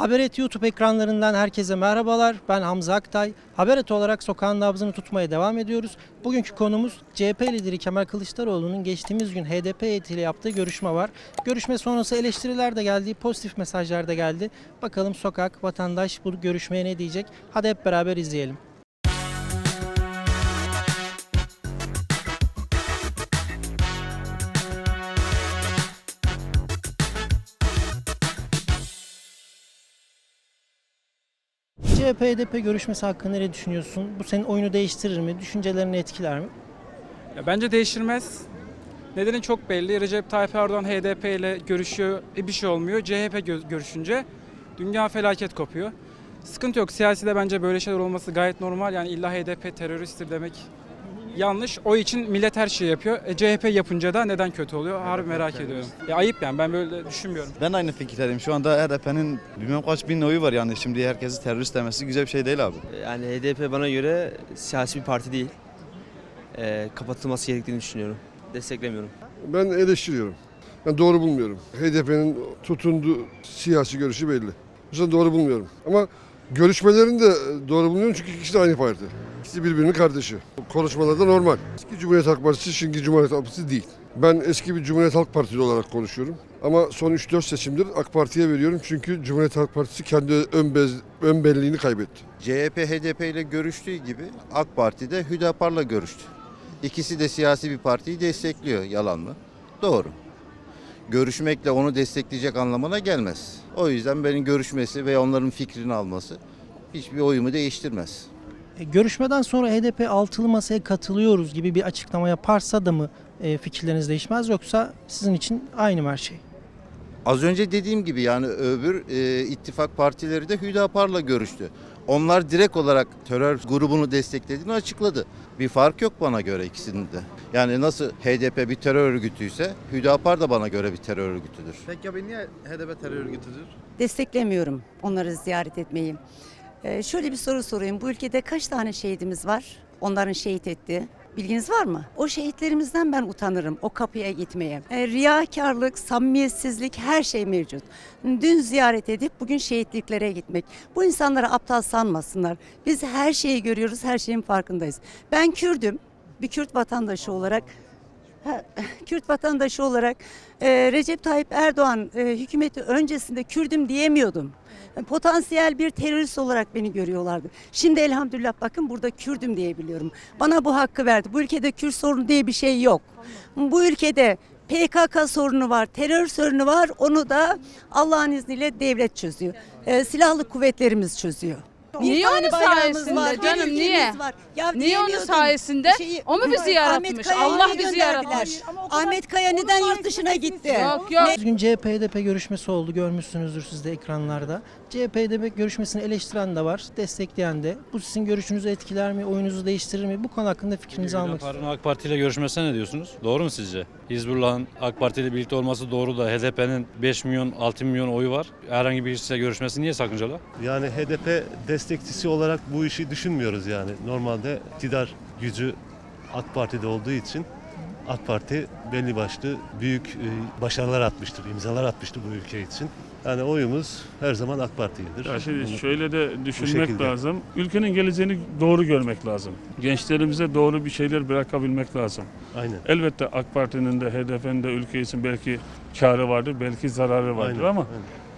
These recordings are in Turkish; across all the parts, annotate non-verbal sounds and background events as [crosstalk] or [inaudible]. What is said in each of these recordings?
Haberet YouTube ekranlarından herkese merhabalar. Ben Hamza Aktay. Haberet olarak sokağın nabzını tutmaya devam ediyoruz. Bugünkü konumuz CHP lideri Kemal Kılıçdaroğlu'nun geçtiğimiz gün HDP heyetiyle yaptığı görüşme var. Görüşme sonrası eleştiriler de geldi, pozitif mesajlar da geldi. Bakalım sokak, vatandaş bu görüşmeye ne diyecek? Hadi hep beraber izleyelim. CHP HDP görüşmesi hakkında ne düşünüyorsun? Bu senin oyunu değiştirir mi? Düşüncelerini etkiler mi? Ya bence değiştirmez. Nedeni çok belli. Recep Tayyip Erdoğan HDP ile görüşüyor, e, bir şey olmuyor. CHP gö- görüşünce dünya felaket kopuyor. Sıkıntı yok. Siyaside bence böyle şeyler olması gayet normal. Yani illa HDP teröristtir demek yanlış. O için millet her şeyi yapıyor. E, CHP yapınca da neden kötü oluyor? Harbi merak ediyorum. Ya ayıp yani ben böyle düşünmüyorum. Ben aynı fikirdeyim. Şu anda HDP'nin bilmem kaç bin oyu var yani. Şimdi herkesi terörist demesi güzel bir şey değil abi. Yani HDP bana göre siyasi bir parti değil. Ee, kapatılması gerektiğini düşünüyorum. Desteklemiyorum. Ben eleştiriyorum. Ben doğru bulmuyorum. HDP'nin tutunduğu siyasi görüşü belli. Bu yüzden doğru bulmuyorum. Ama görüşmelerini de doğru bulmuyorum çünkü ikisi de aynı parti. İkisi birbirinin kardeşi. Konuşmalarda normal. Eski Cumhuriyet Halk Partisi şimdiki Cumhuriyet Halk Partisi değil. Ben eski bir Cumhuriyet Halk Partili olarak konuşuyorum. Ama son 3-4 seçimdir AK Parti'ye veriyorum çünkü Cumhuriyet Halk Partisi kendi ön, bez, ön belliğini kaybetti. CHP HDP ile görüştüğü gibi AK Parti de Hüdapar'la görüştü. İkisi de siyasi bir partiyi destekliyor. Yalan mı? Doğru. Görüşmekle onu destekleyecek anlamına gelmez. O yüzden benim görüşmesi ve onların fikrini alması hiçbir oyumu değiştirmez. E, görüşmeden sonra HDP altılı masaya katılıyoruz gibi bir açıklama yaparsa da mı e, fikirleriniz değişmez yoksa sizin için aynı mı her şey? Az önce dediğim gibi yani öbür e, ittifak partileri de Hüdapar'la görüştü. Onlar direkt olarak terör grubunu desteklediğini açıkladı. Bir fark yok bana göre ikisinin de. Yani nasıl HDP bir terör örgütüyse Hüdapar da bana göre bir terör örgütüdür. Peki abi niye HDP terör örgütüdür? Desteklemiyorum onları ziyaret etmeyi. Ee, şöyle bir soru sorayım. Bu ülkede kaç tane şehidimiz var? Onların şehit ettiği. Bilginiz var mı? O şehitlerimizden ben utanırım o kapıya gitmeye. Ee, riyakarlık, samimiyetsizlik her şey mevcut. Dün ziyaret edip bugün şehitliklere gitmek. Bu insanlara aptal sanmasınlar. Biz her şeyi görüyoruz, her şeyin farkındayız. Ben Kürdüm. Bir Kürt vatandaşı olarak [laughs] Kürt vatandaşı olarak e, Recep Tayyip Erdoğan e, hükümeti öncesinde Kürdüm diyemiyordum. Potansiyel bir terörist olarak beni görüyorlardı. Şimdi elhamdülillah bakın burada Kürdüm diyebiliyorum. Bana bu hakkı verdi. Bu ülkede Kürt sorunu diye bir şey yok. Bu ülkede PKK sorunu var, terör sorunu var. Onu da Allah'ın izniyle devlet çözüyor. E, silahlı kuvvetlerimiz çözüyor. Niye Bir tane onun bayrağımız sayesinde var, bir canım, ülkemiz niye? var. Ya Niye onun diyemiyordun. sayesinde? Şeyi- O mu bizi yaratmış? Kaya'yı Allah bizi gönderdiler? yaratmış. Ahmet Kaya neden yurt dışına gitti? Yok yok. Bugün CHP HDP görüşmesi oldu görmüşsünüzdür siz de ekranlarda. CHP HDP görüşmesini eleştiren de var, destekleyen de. Bu sizin görüşünüzü etkiler mi, oyunuzu değiştirir mi? Bu konu hakkında fikrinizi almak istiyorum. Hüdapar'ın AK Parti ile görüşmesine ne diyorsunuz? Doğru mu sizce? Hizbullah'ın AK Parti ile birlikte olması doğru da HDP'nin 5 milyon 6 milyon oyu var. Herhangi birisiyle görüşmesi niye sakıncalı? Yani HDP destekçisi olarak bu işi düşünmüyoruz yani. Normalde iktidar gücü AK Parti'de olduğu için AK Parti belli başlı büyük e, başarılar atmıştır, imzalar atmıştır bu ülke için. Yani oyumuz her zaman AK Parti'yedir. Ya şimdi Bunu- şöyle de düşünmek lazım. Ülkenin geleceğini doğru görmek lazım. Gençlerimize doğru bir şeyler bırakabilmek lazım. Aynen. Elbette AK Parti'nin de HDP'nin de ülke için belki karı vardır, belki zararı vardır aynen, ama aynen.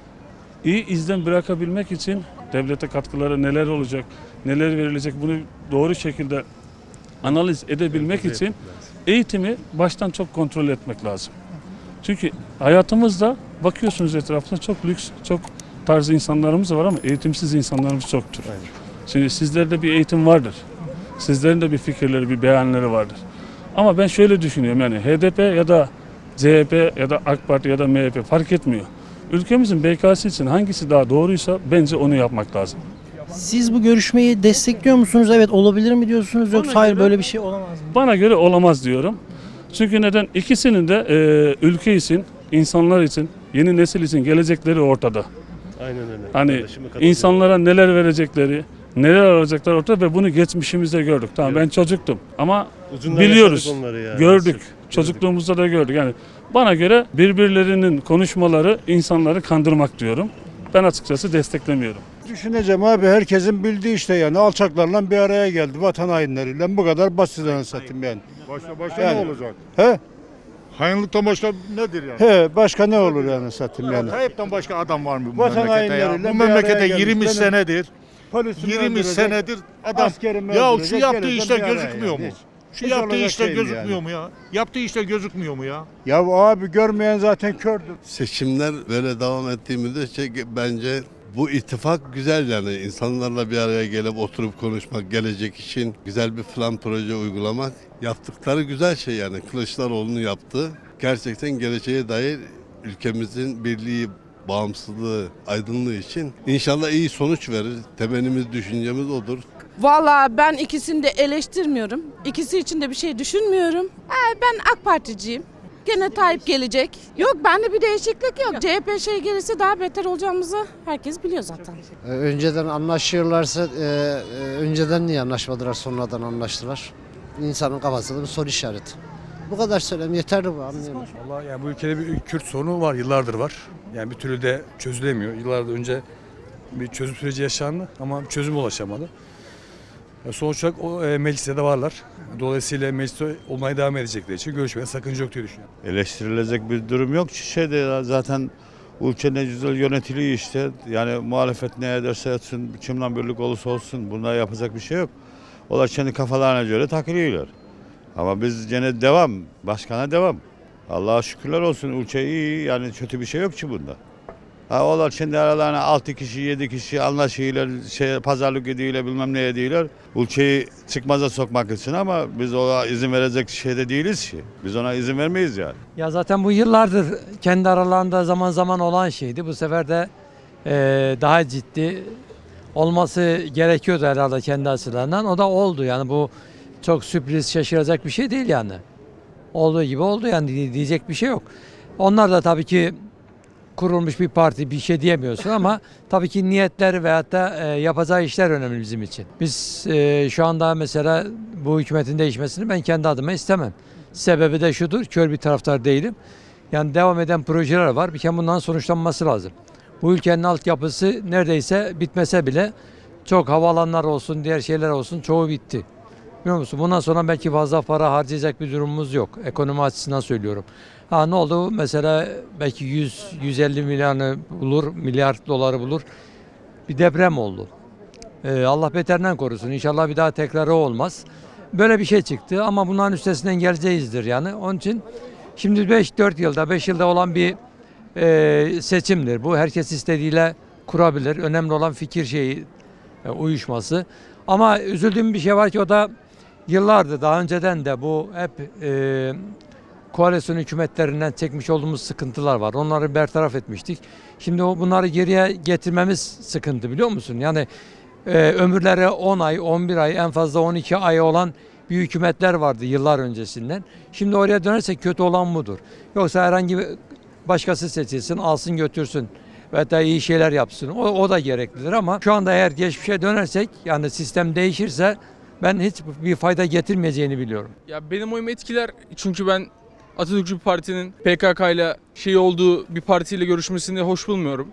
İyi izlen bırakabilmek için devlete katkıları neler olacak, neler verilecek bunu doğru şekilde analiz edebilmek için eğitimi baştan çok kontrol etmek lazım. Çünkü hayatımızda bakıyorsunuz etrafında çok lüks, çok tarz insanlarımız var ama eğitimsiz insanlarımız çoktur. Aynen. Şimdi sizlerde bir eğitim vardır. Sizlerin de bir fikirleri, bir beyanları vardır. Ama ben şöyle düşünüyorum yani HDP ya da CHP ya da AK Parti ya da MHP fark etmiyor. Ülkemizin BK'sı için hangisi daha doğruysa bence onu yapmak lazım. Siz bu görüşmeyi destekliyor musunuz? Evet olabilir mi diyorsunuz yoksa Bana hayır göre- böyle bir şey olamaz mı? Bana göre olamaz diyorum. Çünkü neden? İkisinin de e, ülke için, insanlar için, yeni nesil için gelecekleri ortada. Aynen öyle. Hani insanlara neler verecekleri, neler alacaklar ortada ve bunu geçmişimizde gördük. Tamam ben çocuktum ama Ucundan biliyoruz, yaşadık onları yani. gördük. Çocukluğumuzda da gördük. Yani bana göre birbirlerinin konuşmaları insanları kandırmak diyorum. ben açıkçası desteklemiyorum. Düşüneceğim abi herkesin bildiği işte yani alçaklarla bir araya geldi vatan hainleriyle bu kadar basit anasını satayım yani. Başka başka Yani. ne olacak? He? Hainlikten başka nedir yani? He başka ne olur yani satayım yani. Tayyip'ten başka adam var mı bu Vatan memlekete ya? hainleriyle Bu bir memlekete araya gelmiş. 20 Benim senedir, Polisimi 20 öldürecek, senedir adam askerimi ya şu öldürecek, yaptığı geleceğim işler bir araya gözükmüyor mu? Hiç. Şu Hiç yaptığı olacak işler şey mi gözükmüyor yani? mu ya? Yaptığı işler gözükmüyor mu ya? Ya abi görmeyen zaten kördür. Seçimler böyle devam ettiği müddetçe bence bu ittifak güzel yani insanlarla bir araya gelip oturup konuşmak, gelecek için güzel bir plan proje uygulamak yaptıkları güzel şey yani Kılıçdaroğlu'nun yaptığı gerçekten geleceğe dair ülkemizin birliği, bağımsızlığı, aydınlığı için inşallah iyi sonuç verir. Temennimiz, düşüncemiz odur. Valla ben ikisini de eleştirmiyorum. İkisi için de bir şey düşünmüyorum. Ee, ben AK Particiyim. Gene Tayyip gelecek. Yok bende bir değişiklik yok. CHP şey gelirse daha beter olacağımızı herkes biliyor zaten. Önceden anlaşıyorlarsa e, e, önceden niye anlaşmadılar sonradan anlaştılar? İnsanın kafasında bir soru işareti. Bu kadar söylem yeterli bu anlıyorum. Vallahi yani bu ülkede bir Kürt sorunu var, yıllardır var. Yani bir türlü de çözülemiyor. Yıllardır önce bir çözüm süreci yaşandı ama çözüm ulaşamadı. Sonuç olarak o e, mecliste de varlar. Dolayısıyla mecliste olmaya devam edecekleri için görüşmeye sakınca yok diye düşünüyorum. Eleştirilecek bir durum yok. Şeyde ya zaten ülke ne güzel yönetiliyor işte. Yani muhalefet ne ederse etsin, kimden birlik olursa olsun buna yapacak bir şey yok. Onlar kendi kafalarına göre takılıyorlar. Ama biz gene devam, başkana devam. Allah'a şükürler olsun ülke iyi yani kötü bir şey yok ki bunda. Ha onlar kendi aralarına 6 kişi 7 kişi anlaşıyorlar, şey, pazarlık ediyorlar bilmem ne ediyorlar. Ülkeyi çıkmaza sokmak için ama biz ona izin verecek şeyde değiliz ki. Biz ona izin vermeyiz yani. Ya zaten bu yıllardır kendi aralarında zaman zaman olan şeydi. Bu sefer de e, daha ciddi olması gerekiyordu herhalde kendi açılarından. O da oldu yani bu çok sürpriz şaşıracak bir şey değil yani. Olduğu gibi oldu yani diye- diyecek bir şey yok. Onlar da tabii ki kurulmuş bir parti bir şey diyemiyorsun ama [laughs] tabii ki niyetler veyahut da e, yapacağı işler önemli bizim için. Biz e, şu anda mesela bu hükümetin değişmesini ben kendi adıma istemem. Sebebi de şudur, kör bir taraftar değilim. Yani devam eden projeler var. Bir kere bundan sonuçlanması lazım. Bu ülkenin altyapısı neredeyse bitmese bile çok havalanlar olsun, diğer şeyler olsun çoğu bitti. Biliyor musun? Bundan sonra belki fazla para harcayacak bir durumumuz yok. Ekonomi açısından söylüyorum. Ha ne oldu? Mesela belki 100 150 milyarını bulur, milyar doları bulur. Bir deprem oldu. Ee, Allah beterinden korusun. İnşallah bir daha tekrarı olmaz. Böyle bir şey çıktı ama bunların üstesinden geleceğizdir yani. Onun için şimdi 5-4 yılda, 5 yılda olan bir e, seçimdir. Bu herkes istediğiyle kurabilir. Önemli olan fikir şeyi e, uyuşması. Ama üzüldüğüm bir şey var ki o da yıllardır daha önceden de bu hep e, koalisyon hükümetlerinden çekmiş olduğumuz sıkıntılar var. Onları bertaraf etmiştik. Şimdi o bunları geriye getirmemiz sıkıntı biliyor musun? Yani e, ömürleri 10 ay, 11 ay, en fazla 12 ay olan bir hükümetler vardı yıllar öncesinden. Şimdi oraya dönersek kötü olan budur. Yoksa herhangi bir başkası seçilsin, alsın götürsün ve da iyi şeyler yapsın. O, o da gereklidir ama şu anda eğer geçmişe dönersek yani sistem değişirse ben hiç bir fayda getirmeyeceğini biliyorum. Ya benim oyumu etkiler çünkü ben Atatürkçü bir partinin PKK ile şey olduğu bir partiyle görüşmesini hoş bulmuyorum.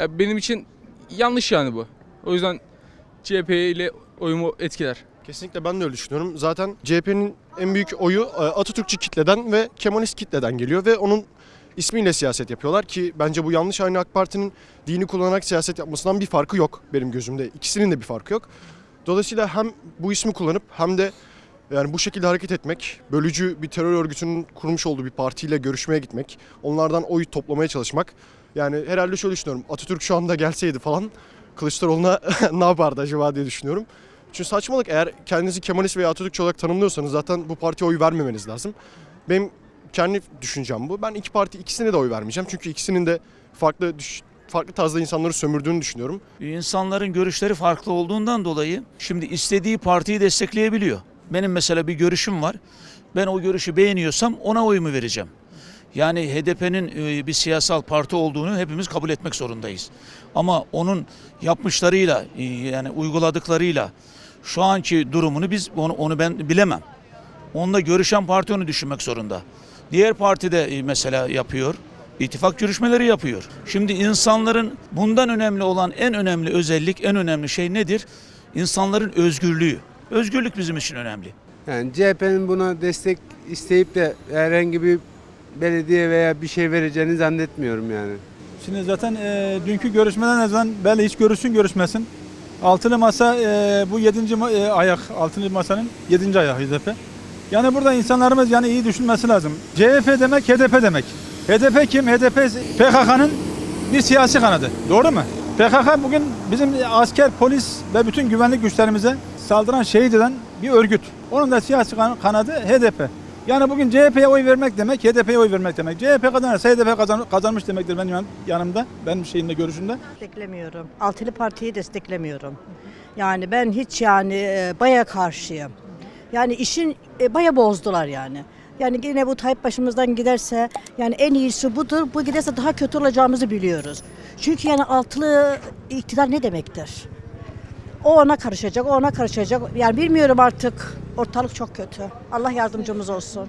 Ya benim için yanlış yani bu. O yüzden CHP ile oyumu etkiler. Kesinlikle ben de öyle düşünüyorum. Zaten CHP'nin en büyük oyu e, Atatürkçü kitleden ve Kemalist kitleden geliyor ve onun ismiyle siyaset yapıyorlar ki bence bu yanlış. Aynı AK Parti'nin dini kullanarak siyaset yapmasından bir farkı yok benim gözümde. İkisinin de bir farkı yok. Dolayısıyla hem bu ismi kullanıp hem de yani bu şekilde hareket etmek, bölücü bir terör örgütünün kurmuş olduğu bir partiyle görüşmeye gitmek, onlardan oy toplamaya çalışmak. Yani herhalde şöyle düşünüyorum. Atatürk şu anda gelseydi falan Kılıçdaroğlu'na [laughs] ne yapardı acaba diye düşünüyorum. Çünkü saçmalık eğer kendinizi Kemalist veya Atatürkçü olarak tanımlıyorsanız zaten bu partiye oy vermemeniz lazım. Benim kendi düşüncem bu. Ben iki parti ikisine de oy vermeyeceğim. Çünkü ikisinin de farklı farklı tarzda insanları sömürdüğünü düşünüyorum. İnsanların görüşleri farklı olduğundan dolayı şimdi istediği partiyi destekleyebiliyor. Benim mesela bir görüşüm var. Ben o görüşü beğeniyorsam ona oyumu vereceğim. Yani HDP'nin e, bir siyasal parti olduğunu hepimiz kabul etmek zorundayız. Ama onun yapmışlarıyla e, yani uyguladıklarıyla şu anki durumunu biz onu, onu ben bilemem. Onunla görüşen parti onu düşünmek zorunda. Diğer parti de e, mesela yapıyor. ittifak görüşmeleri yapıyor. Şimdi insanların bundan önemli olan en önemli özellik, en önemli şey nedir? İnsanların özgürlüğü. Özgürlük bizim için önemli. Yani CHP'nin buna destek isteyip de herhangi bir belediye veya bir şey vereceğini zannetmiyorum yani. Şimdi zaten e, dünkü görüşmeden azından belli hiç görüşsün görüşmesin. Altılı masa e, bu yedinci e, ayak, altılı masanın yedinci ayağı HDP. Yani burada insanlarımız yani iyi düşünmesi lazım. CHP demek HDP demek. HDP kim? HDP PKK'nın bir siyasi kanadı. Doğru mu? PKK bugün bizim asker, polis ve bütün güvenlik güçlerimize saldıran, şehit eden bir örgüt. Onun da siyasi kan- kanadı HDP. Yani bugün CHP'ye oy vermek demek, HDP'ye oy vermek demek. CHP kazanırsa HDP kazan, kazanmış demektir benim yan- yanımda, benim şeyimde, görüşümde. Desteklemiyorum. Altılı Parti'yi desteklemiyorum. Yani ben hiç yani e, baya karşıyım. Yani işin e, baya bozdular yani. Yani yine bu Tayyip başımızdan giderse yani en iyisi budur. Bu giderse daha kötü olacağımızı biliyoruz. Çünkü yani altılı iktidar ne demektir? O ona karışacak, o ona karışacak. Yani bilmiyorum artık. Ortalık çok kötü. Allah yardımcımız olsun.